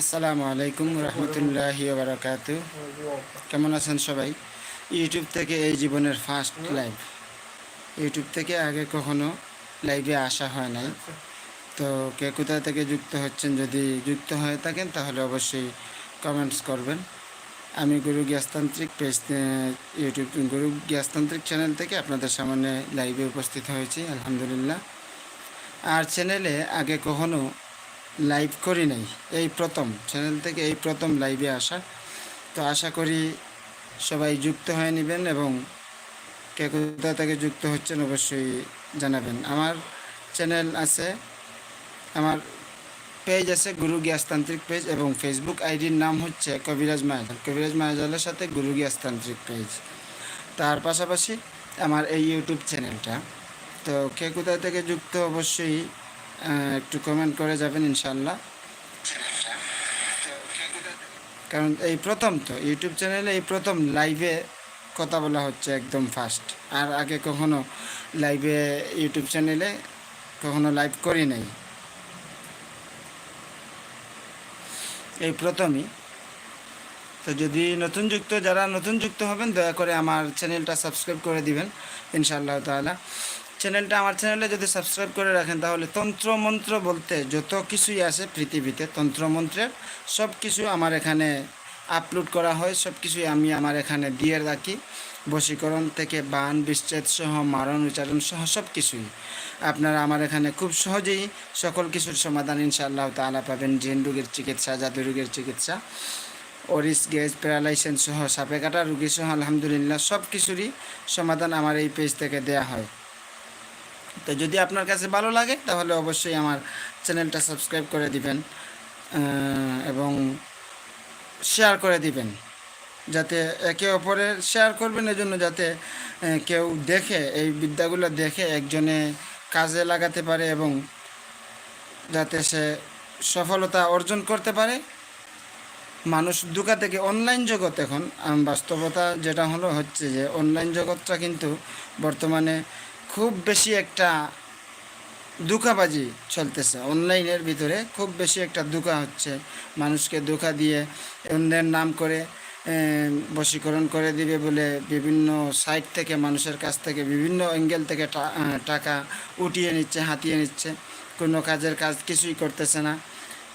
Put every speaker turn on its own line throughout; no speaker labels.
আসসালামু আলাইকুম রহমতুল্লাহি বারাকাতু। কেমন আছেন সবাই? ইউটিউব থেকে এই জীবনের ফার্স্ট লাইভ ইউটিউব থেকে আগে কখনো লাইভে আসা হয় নাই। তো কে কোথা থেকে যুক্ত হচ্ছেন, যদি যুক্ত হয়ে থাকেন, তাহলে অবশ্যই কমেন্টস করবেন। আমি গুরু গ্যাসতান্ত্রিক পেজ ইউটিউব গুরু গ্যাসতান্ত্রিক চ্যানেল থেকে আপনাদের সামনে লাইভে উপস্থিত হয়েছি, আলহামদুলিল্লাহ। আর চ্যানেলে আগে কখনো লাইভ করি নাই। এই প্রথম চ্যানেল থেকে এই প্রথম লাইভে আসা। তো আশা করি সবাই যুক্ত হয়ে নেবেন এবং কে কোথা থেকে যুক্ত হচ্ছেন অবশ্যই জানাবেন। আমার চ্যানেল আছে, আমার পেজ আছে গুরু গ্যাসতান্ত্রিক পেজ এবং ফেসবুক আইডির নাম হচ্ছে কবিরাজ মায়াজাল। কবিরাজ মায়াজালের সাথে গুরু গ্যাসতান্ত্রিক পেজ তার পাশাপাশি আমার এই ইউটিউব চ্যানেলটা তো কে কোথা থেকে যুক্ত অবশ্যই একটু কমেন্ট করে যাবেন ইনশাল্লাহ কারণ এই প্রথম তো ইউটিউব চ্যানেলে এই প্রথম লাইভে কথা বলা হচ্ছে একদম ফার্স্ট আর আগে কখনো লাইভে ইউটিউব চ্যানেলে কখনো লাইভ করি নাই। এই প্রথমই। তো যদি নতুন যুক্ত, যারা নতুন যুক্ত হবেন, দয়া করে আমার চ্যানেলটা সাবস্ক্রাইব করে দিবেন, ইনশাআল্লাহ তাআলা। চ্যানেলটা আমার চ্যানেলে যদি সাবস্ক্রাইব করে রাখেন, তাহলে তন্ত্র মন্ত্র বলতে যত কিছুই আছে পৃথিবীতে, তন্ত্র মন্ত্রের সব কিছু আমার এখানে আপলোড করা হয়, সব কিছুই আমি আমার এখানে দিয়ে রাখি। বশীকরণ থেকে বান, বিচ্ছেদ সহ মারণ, উচ্চারণ সহ সব কিছুই আপনারা আমার এখানে খুব সহজেই সকল কিছুর সমাধান ইনশাআল্লাহ তাআলা পাবেন। জিন রোগের চিকিৎসা জাদু রোগের চিকিৎসা, অরিস, গ্যাস প্যারালাইসেন্স সহ সাপে কাটা রুগী সহ আলহামদুলিল্লাহ সব কিছুরই সমাধান আমার এই পেজ থেকে দেয়া হয়। তো যদি আপনার কাছে ভালো লাগে, তাহলে অবশ্যই আমার চ্যানেলটা সাবস্ক্রাইব করে দিবেন এবং শেয়ার করে দিবেন, যাতে একে অপরের শেয়ার করবেন, এজন্য যাতে কেউ দেখে, এই বিদ্যাগুলো দেখে একজনে কাজে লাগাতে পারে এবং যাতে সে সফলতা অর্জন করতে পারে। মানুষ দুকা থেকে অনলাইন জগৎ এখন বাস্তবতা যেটা হলো হচ্ছে যে অনলাইন জগৎটা কিন্তু বর্তমানে খুব বেশি একটা দুকাবাজি চলতেছে। অনলাইনের ভিতরে খুব বেশি একটা দুকা হচ্ছে। মানুষকে ধোকা দিয়ে অন্যের নাম করে বশীকরণ করে দিবে বলে বিভিন্ন সাইট থেকে, মানুষের কাছ থেকে, বিভিন্ন অ্যাঙ্গেল থেকে টাকা উঠিয়ে নিচ্ছে, হাতিয়ে নিচ্ছে। কোনো কাজের কাজ কিছুই করতেছে না।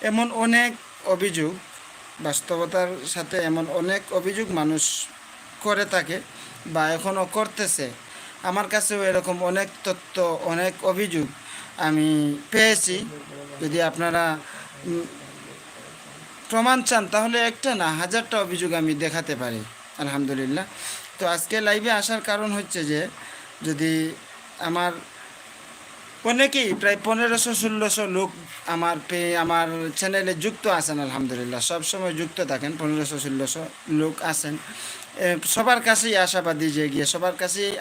এমন অনেক অভিযোগ, বাস্তবতার সাথে এমন অনেক অভিযোগ মানুষ করে থাকে বা এখনও করতেছে। আমার কাছেও এরকম অনেক তথ্য, অনেক অভিযোগ আমি পেয়েছি। যদি আপনারা প্রমাণ চান, তাহলে একটা না, হাজারটা অভিযোগ আমি দেখাতে পারি, আলহামদুলিল্লাহ। তো আজকে লাইভে আসার কারণ হচ্ছে যে, যদি আমার অনেকেই, প্রায় পনেরোশো, ষোলোশো লোক আমার পে আমার চ্যানেলে যুক্ত আছেন, আলহামদুলিল্লাহ। সব সময় যুক্ত থাকেন, পনেরোশো, ষোলোশো লোক আছেন। সবার কাছেই আশাবাদী যে গিয়ে, সবার কাছেই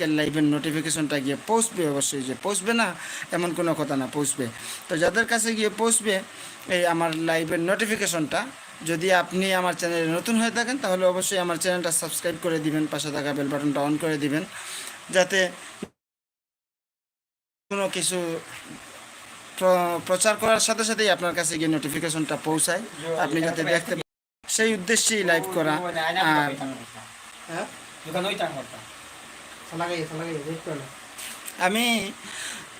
আজকের লাইভের নোটিফিকেশনটা গিয়ে পৌঁছবে, অবশ্যই যে পৌঁছবে না, এমন কোনো কথা না, পৌঁছবে। তো যাদের কাছে গিয়ে পৌঁছবে, এই আমার লাইভের নোটিফিকেশনটা যদি আপনি আমার চ্যানেলে নতুন হয়ে থাকেন, তাহলে অবশ্যই আমার চ্যানেলটা সাবস্ক্রাইব করে দিবেন, পাশে থাকা বেল বাটনটা অন করে দিবেন, যাতে কোনো কিছু প্রচার করার সাথে সাথেই আপনার কাছে গিয়ে নোটিফিকেশনটা পৌঁছায়। আপনি যাতে দেখতে সেই উদ্দেশ্যেই লাইভ করা, আর আমি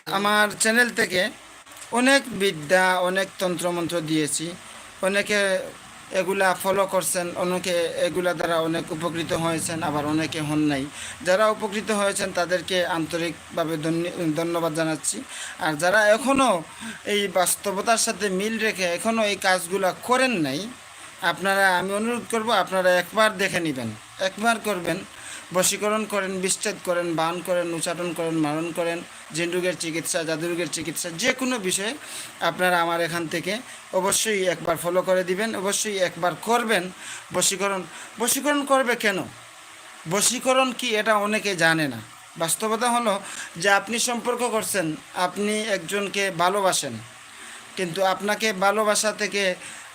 আমার চ্যানেল থেকে অনেক বিদ্যা, অনেক তন্ত্রমন্ত্র দিয়েছি। অনেকে এগুলা ফলো করছেন, অনেকে এগুলা দ্বারা অনেক উপকৃত হয়েছেন, আবার অনেকে হন নাই। যারা উপকৃত হয়েছেন, তাদেরকে আন্তরিকভাবে ধন্য- ধন্যবাদ জানাচ্ছি। আর যারা এখনও এই বাস্তবতার সাথে মিল রেখে এখনও এই কাজগুলা করেন নাই, আপনারা, আমি অনুরোধ করব, আপনারা একবার দেখে নেবেন। একবার করবেন বশীকরণ করেন বিচ্ছেদ করেন, বান করেন, উচ্চারণ করেন, মারণ করেন জিনরোগের চিকিৎসা জাদুরোগের চিকিৎসা, যে কোনো বিষয়ে আপনারা আমার এখান থেকে অবশ্যই একবার ফলো করে দিবেন, অবশ্যই একবার করবেন বশীকরণ। বশীকরণ করবে কেন? বশীকরণ কি এটা অনেকে জানে না। বাস্তবতা হলো যে আপনি সম্পর্ক করছেন, আপনি একজনকে ভালোবাসেন, কিন্তু আপনাকে ভালোবাসা থেকে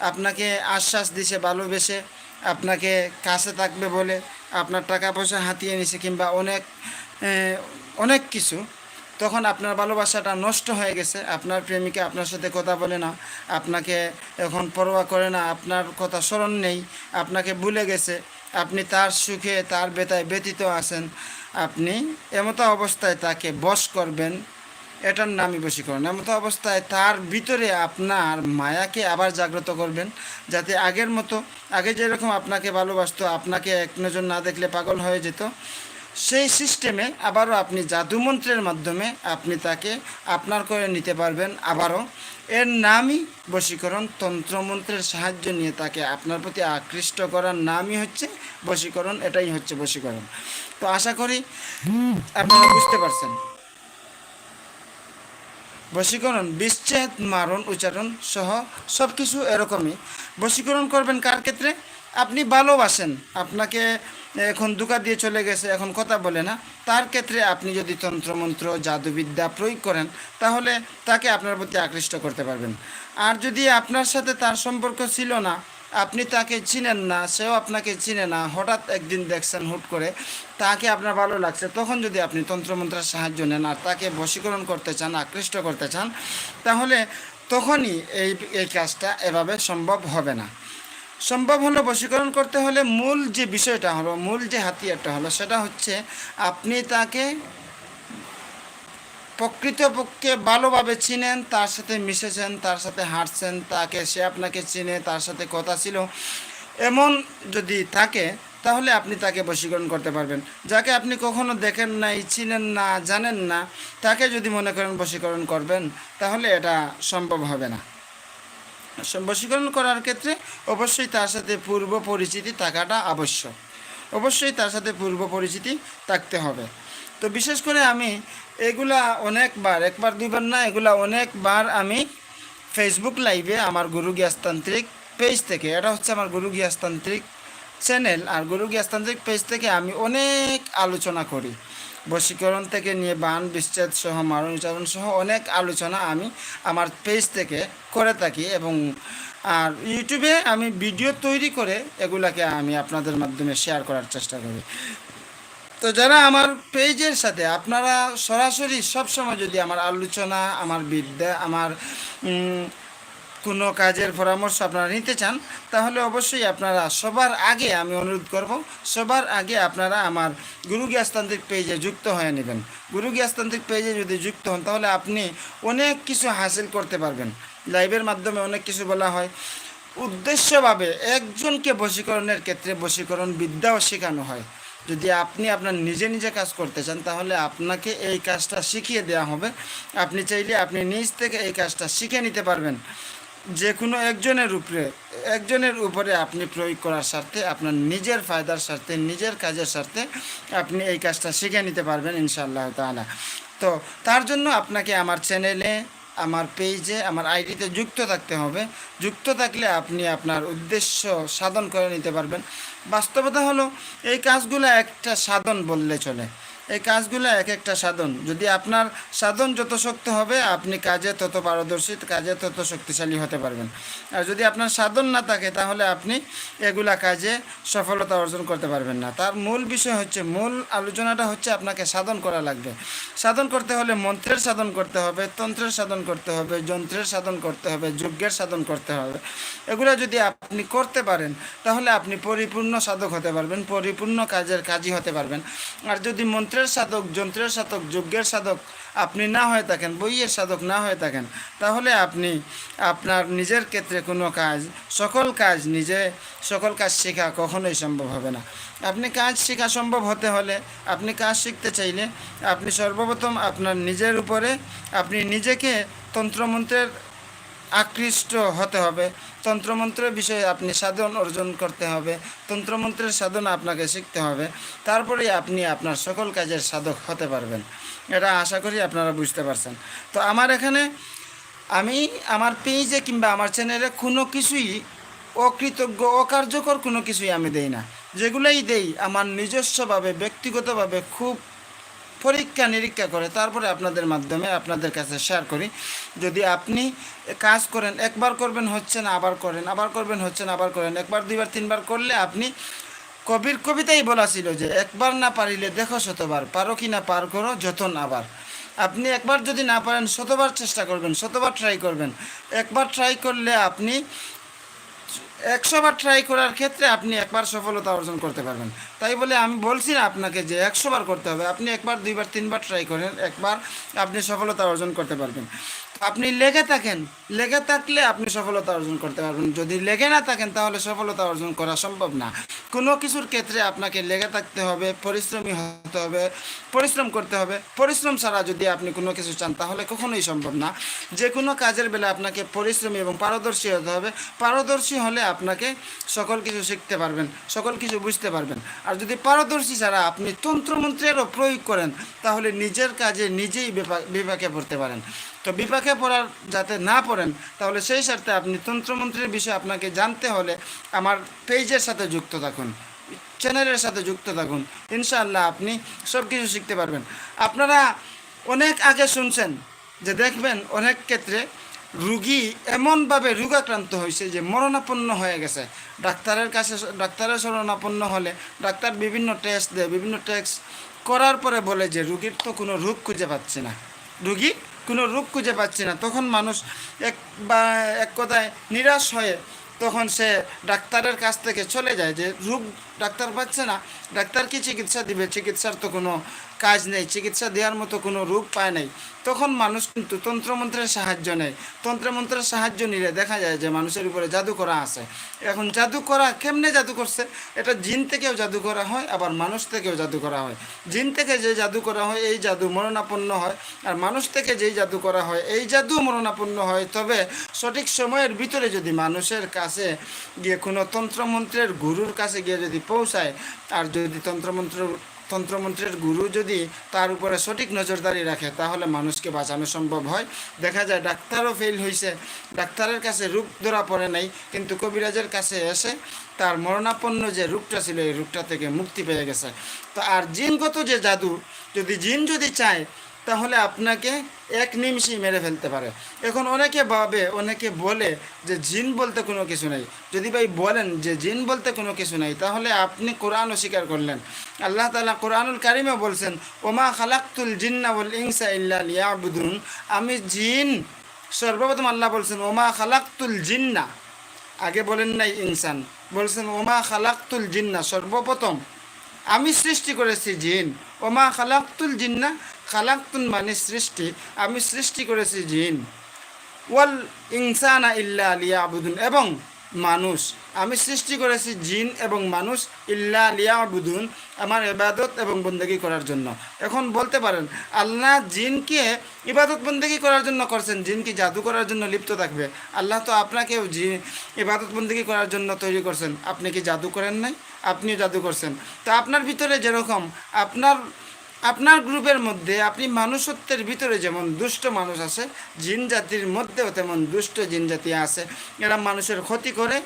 আপনাকে আশ্বাস দিছে, ভালোবেসে আপনাকে কাছে থাকবে বলে আপনার টাকা পয়সা হাতিয়ে নিছে কিংবা অনেক অনেক কিছু, তখন আপনার ভালোবাসাটা নষ্ট হয়ে গেছে, আপনার প্রেমিকা আপনার সাথে কথা বলে না, আপনাকে এখন পরোয়া করে না, আপনার কথা স্মরণ নেই, আপনাকে ভুলে গেছে, আপনি তার সুখে, তার বেতায় ব্যতীত আছেন, আপনি এমতো অবস্থায় তাকে বশ করবেন এটার নামই বশীকরণ। এমতো অবস্থায় তার ভিতরে আপনার মায়াকে আবার জাগ্রত করবেন, যাতে আগের মতো, আগে যেরকম আপনাকে ভালোবাসতো, আপনাকে এক নজর না দেখলে পাগল হয়ে যেত, সেই সিস্টেমে আবারও আপনি জাদুমন্ত্রের মাধ্যমে আপনি তাকে আপনার করে নিতে পারবেন আবারও। এর নামই বশীকরণ, তন্ত্রমন্ত্রের সাহায্য নিয়ে তাকে আপনার প্রতি আকৃষ্ট করার নামই হচ্ছে বশীকরণ, এটাই হচ্ছে বশীকরণ। তো আশা করি আপনারা বুঝতে পারছেন। বশীকরণ, বিচ্ছেদ, মারণ, উচ্চারণ সহ সব কিছু এরকমই। বশীকরণ করবেন কার ক্ষেত্রে? আপনি ভালোবাসেন। আপনাকে এখন দুকা দিয়ে চলে গেছে, এখন কথা বলে না। তার ক্ষেত্রে আপনি যদি তন্ত্রমন্ত্র, জাদুবিদ্যা প্রয়োগ করেন, তাহলে তাকে আপনার প্রতি আকৃষ্ট করতে পারবেন। আর যদি আপনার সাথে তার সম্পর্ক ছিল না আপনি তাকে চিনেন না, সেও আপনাকে চিনে না, হঠাৎ একদিন দেখছেন হুট করে, তাকে আপনার ভালো লাগছে, তখন যদি আপনি তন্ত্রমন্ত্রের সাহায্য নেন আর তাকে বশীকরণ করতে চান, আকৃষ্ট করতে চান, তাহলে তখনই এই এই কাজটা এভাবে সম্ভব হবে না। সম্ভব হলো বশীকরণ করতে হলে মূল যে বিষয়টা হলো, মূল যে হাতিয়ারটা হলো, সেটা হচ্ছে আপনি তাকে প্রকৃতপক্ষে ভালোভাবে চিনেন, তার সাথে মিশেছেন, তার সাথে হাঁটছেন, তাকে সে আপনাকে চিনে, তার সাথে কথা ছিল। এমন যদি থাকে, তাহলে আপনি তাকে বশীকরণ করতে পারবেন। যাকে আপনি কখনো দেখেন নাই, চিনেন না, জানেন না, তাকে যদি মনে করেন বশীকরণ করবেন, তাহলে এটা সম্ভব হবে না। বশীকরণ করার ক্ষেত্রে অবশ্যই তার সাথে পূর্ব পরিচিতি থাকাটা আবশ্যক। অবশ্যই তার সাথে পূর্ব পরিচিতি থাকতে হবে। তো বিশেষ করে আমি এগুলা অনেকবার, একবার, দুইবার না, এগুলা অনেকবার আমি ফেসবুক লাইভে আমার গুরু গ্যাসতান্ত্রিক পেজ থেকে, এটা হচ্ছে আমার গুরু গ্যাসতান্ত্রিক চ্যানেল আর গুরু গ্যাসতান্ত্রিক পেজ থেকে আমি অনেক আলোচনা করি। বশীকরণ থেকে নিয়ে বান, বিচ্ছেদ সহ, মারণ উচ্চারণ সহ অনেক আলোচনা আমি আমার পেজ থেকে করে থাকি এবং, আর ইউটিউবে আমি ভিডিও তৈরি করে এগুলাকে আমি আপনাদের মাধ্যমে শেয়ার করার চেষ্টা করি। তো যারা আমার পেজের সাথে, আপনারা সরাসরি সবসময় যদি আমার আলোচনা, আমার বিদ্যা, আমার কোনো কাজের পরামর্শ আপনারা নিতে চান, তাহলে অবশ্যই আপনারা সবার আগে আমি অনুরোধ করব, সবার আগে আপনারা আমার গুরু গ্যাসতান্ত্রিক পেজে যুক্ত হয়ে নেবেন। গুরু গ্যাসতান্ত্রিক পেজে যদি যুক্ত হন, তাহলে আপনি অনেক কিছু হাসিল করতে পারবেন। লাইভের মাধ্যমে অনেক কিছু বলা হয়। উদ্দেশ্যভাবে একজনকে বশীকরণের ক্ষেত্রে বশীকরণ বিদ্যাও শেখানো হয়। যদি আপনি আপনার নিজে নিজে কাজ করতে চান, তাহলে আপনাকে এই কাজটা শিখিয়ে দেওয়া হবে। আপনি চাইলে আপনি নিজ থেকে এই কাজটা শিখে নিতে পারবেন। যে কোনো একজনের উপরে একজনের উপরে আপনি প্রয়োগ করার স্বার্থে, আপনার নিজের ফায়দার স্বার্থে, নিজের কাজের স্বার্থে আপনি এই কাজটা শিখে নিতে পারবেন ইনশাআল্লাহ তাআলা। তো তার জন্য আপনাকে আমার চ্যানেলে আমার পেজে আমার আইডিতে যুক্ত থাকতে হবে। যুক্ত থাকলে আপনি আপনার উদ্দেশ্য সাধন করে নিতে পারবেন। বাস্তবতা হলো, এই কাজগুলো একটা সাধন বললে চলে। এই কাজগুলো এক একটা সাধন। যদি আপনার সাধন যত শক্ত হবে, আপনি কাজে তত পারদর্শী, কাজে তত শক্তিশালী হতে পারবেন। আর যদি আপনার সাধন না থাকে, তাহলে আপনি এগুলা কাজে সফলতা অর্জন করতে পারবেন না। তার মূল বিষয় হচ্ছে, মূল আলোচনাটা হচ্ছে আপনাকে সাধন করা লাগবে। সাধন করতে হলে মন্ত্রের সাধন করতে হবে, তন্ত্রের সাধন করতে হবে, যন্ত্রের সাধন করতে হবে, যজ্ঞের সাধন করতে হবে। এগুলো যদি আপনি করতে পারেন, তাহলে আপনি পরিপূর্ণ সাধক হতে পারবেন, পরিপূর্ণ কাজের কাজই হতে পারবেন। আর যদি মন্ত্রের সাধক, যন্ত্রের সাধক, যজ্ঞের সাধক, আপনি না হয়ে থাকেন, বইয়ের সাধক না হয়ে থাকেন, তাহলে আপনি আপনার নিজের ক্ষেত্রে কোনো কাজ, সকল কাজ নিজে, সকল কাজ শেখা কখনোই সম্ভব হবে না। আপনি কাজ শেখা সম্ভব হতে হলে, আপনি কাজ শিখতে চাইলে, আপনি সর্বপ্রথম আপনার নিজের উপরে, আপনি নিজেকে তন্ত্রমন্ত্রের আকৃষ্ট হতে হবে। তন্ত্রমন্ত্রের বিষয়ে আপনি সাধন অর্জন করতে হবে। তন্ত্রমন্ত্রের সাধনা আপনাকে শিখতে হবে। তারপরেই আপনি আপনার সকল কাজের সাধক হতে পারবেন। এটা আশা করি আপনারা বুঝতে পারছেন। তো আমার এখানে আমি আমার পেজে কিংবা আমার চ্যানেলে কোনো কিছুই অকৃতজ্ঞ, অকার্যকর কোনো কিছুই আমি দেই না। যেগুলোই দেই আমার নিজস্বভাবে, ব্যক্তিগতভাবে খুব পরীক্ষা নিরীক্ষা করে, তারপরে আপনাদের মাধ্যমে আপনাদের কাছে শেয়ার করি। যদি আপনি কাজ করেন, একবার করবেন হচ্ছে না, আবার করেন, আবার করবেন হচ্ছে না, আবার করেন, একবার, দুইবার, তিনবার করলে আপনি কবির কবিতাই বলা ছিল যে, একবার না পারিলে দেখো শতবার, পারো কি না পার করো যতন আবার। আপনি একবার যদি না পারেন, শতবার চেষ্টা করবেন, শতবার ট্রাই করবেন। একবার ট্রাই করলে আপনি একশোবার ট্রাই করার ক্ষেত্রে আপনি একবার সফলতা অর্জন করতে পারবেন। তাই বলে আমি বলছি না আপনাকে যে একশো বার করতে হবে। আপনি একবার, দুইবার, তিনবার ট্রাই করেন, একবার আপনি সফলতা অর্জন করতে পারবেন। আপনি লেগে থাকেন, লেগে থাকলে আপনি সফলতা অর্জন করতে পারবেন। যদি লেগে না থাকেন তাহলে সফলতা অর্জন করা সম্ভব না। কোনো কিছুর ক্ষেত্রে আপনাকে লেগে থাকতে হবে, পরিশ্রমী হতে হবে, পরিশ্রম করতে হবে। পরিশ্রম ছাড়া যদি আপনি কোনো কিছু চান তাহলে কখনোই সম্ভব না। যে কোনো কাজের বেলা আপনাকে পরিশ্রমী এবং পারদর্শী হতে হবে। পারদর্শী হলে আপনাকে সকল কিছু শিখতে পারবেন, সকল কিছু বুঝতে পারবেন। আর যদি পারদর্শী ছাড়া আপনি তন্ত্রমন্ত্রেরও প্রয়োগ করেন, তাহলে নিজের কাজে নিজেই বিপাকে পড়তে পারেন। তো বিপাকে পড়ার, যাতে না পড়েন, তাহলে সেই স্বার্থে আপনি তন্ত্রমন্ত্রের বিষয়ে আপনাকে জানতে হলে আমার পেজের সাথে যুক্ত থাকুন, চ্যানেলের সাথে যুক্ত থাকুন। ইনশাআল্লাহ আপনি সব কিছু শিখতে পারবেন। আপনারা অনেক আগে শুনছেন যে দেখবেন অনেক ক্ষেত্রে রুগী এমনভাবে রোগাক্রান্ত হয়েছে যে মরণাপন্ন হয়ে গেছে। ডাক্তারের কাছে ডাক্তারের শরণাপন্ন হলে ডাক্তার বিভিন্ন টেস্ট দেয়, বিভিন্ন টেস্ট করার পরে বলে যে রুগীর তো কোনো রোগ খুঁজে পাচ্ছে না। রুগী কোনো রোগ খুঁজে পাচ্ছে না। তখন মানুষ এক বা, এক কথায় নিরাশ হয়ে তখন সে ডাক্তারের কাছ থেকে চলে যায় যে রোগ ডাক্তার পাচ্ছে না, ডাক্তার কি চিকিৎসা দিবে? চিকিৎসার তো কোনো কাজ নেই, চিকিৎসা দেওয়ার মতো কোনো রোগ পায় নাই। তখন মানুষ কিন্তু তন্ত্রমন্ত্রের সাহায্য নেয়। তন্ত্রমন্ত্রের সাহায্য নিলে দেখা যায় যে মানুষের উপরে জাদু করা আছে। এখন জাদু করা কেমনে জাদু করছে? এটা জিন থেকেও জাদু করা হয়, আবার মানুষ থেকেও জাদু করা হয়। জিন থেকে যে জাদু করা হয়, এই জাদু মরণাপন্ন হয়। আর মানুষ থেকে যেই জাদু করা হয়, এই জাদু মরণাপন্ন হয়। তবে সঠিক সময়ের ভিতরে যদি মানুষের কাছে গিয়ে কোনো তন্ত্রমন্ত্রের গুরুর কাছে গিয়ে যদি পৌঁছায়, আর যদি তন্ত্রমন্ত্র, তন্ত্রমন্ত্রের গুরু যদি তার উপরে সঠিক নজরদারি রাখে, তাহলে মানুষকে বাঁচানো সম্ভব হয়। দেখা যায় ডাক্তারও ফেল হয়েছে ডাক্তারের কাছে রোগ ধরা পড়ে নাই, কিন্তু কবিরাজের কাছে এসে তার মরণাপন্ন যে রূপটা ছিল, এই রূপটা থেকে মুক্তি পেয়ে গেছে। তো আর জিনগত যে জাদু, যদি জিন যদি চায় তাহলে আপনাকে এক নিমিষেই মেরে ফেলতে পারে। এখন অনেকে ভাবে, অনেকে বলে যে জিন বলতে কোনো কিছু নেই। যদি ভাই বলেন যে জিন বলতে কোনো কিছু নেই, তাহলে আপনি কোরআন অস্বীকার করলেন। আল্লাহ তালা কোরআনুল কারিমে বলছেন, ওমা খালাক্তুল জিন্না বল ইংসা ইল্লা লিয়াবুদুন। আমি জিন সর্বপ্রথম আল্লাহ বলছেন, ওমা খালাক্তুল জিন্না। আগে বলেন নাই ইনসান। বলছেন, ওমা খালাক্তুল জিন্না। সর্বপ্রথম আমি সৃষ্টি করেছি জিন। ওমা খালাক্তুল জিন্না? খালাক্তুন মানে সৃষ্টি। আমি সৃষ্টি করেছি জিন। ওয়াল ইনসানা ইল্লা লিয়াবুদুন। এবং মানুষ। আমি সৃষ্টি করেছি জিন এবং মানুষ ইল্লা লিয়াবুদুন আমার ইবাদত এবং বন্দেগী করার জন্য। এখন বলতে পারেন, আল্লাহ জিনকে ইবাদত বন্দেগী করার জন্য করছেন। জিন কি জাদু করার জন্য লিপ্ত থাকবে? আল্লাহ তো আপনাকেও জি ইবাদত বন্দেগী করার জন্য তৈরি করছেন। আপনি কি জাদু করেন নাই? আপনিও জাদু করছেন। তো আপনার ভিতরে যেরকম আপনার আপনার গ্রুপের মধ্যে আপনি মানুষত্বের ভিতরে যেমন দুষ্ট মানুষ আছে, জিন জাতির মধ্যেও তেমন দুষ্ট জিন জাতি আছে। এরা মানুষের ক্ষতি করে,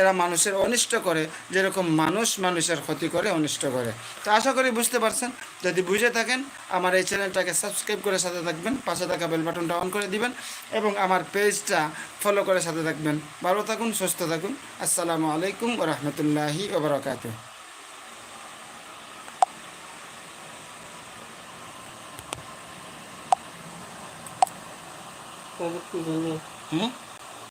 এরা মানুষের অনিষ্ট করে। যেরকম মানুষ মানুষের ক্ষতি করে, অনিষ্ট করে। তো আশা করি বুঝতে পারছেন। যদি বুঝে থাকেন, আমার এই চ্যানেলটাকে সাবস্ক্রাইব করে সাথে থাকবেন, পাশে থাকা বেল বাটনটা অন করে দিবেন এবং আমার পেজটা ফলো করে সাথে থাকবেন। ভালো থাকুন, সুস্থ থাকুন। আসসালামু আলাইকুম রহমতুল্লাহি ওবরাকাতুহ
কি জানি
হুম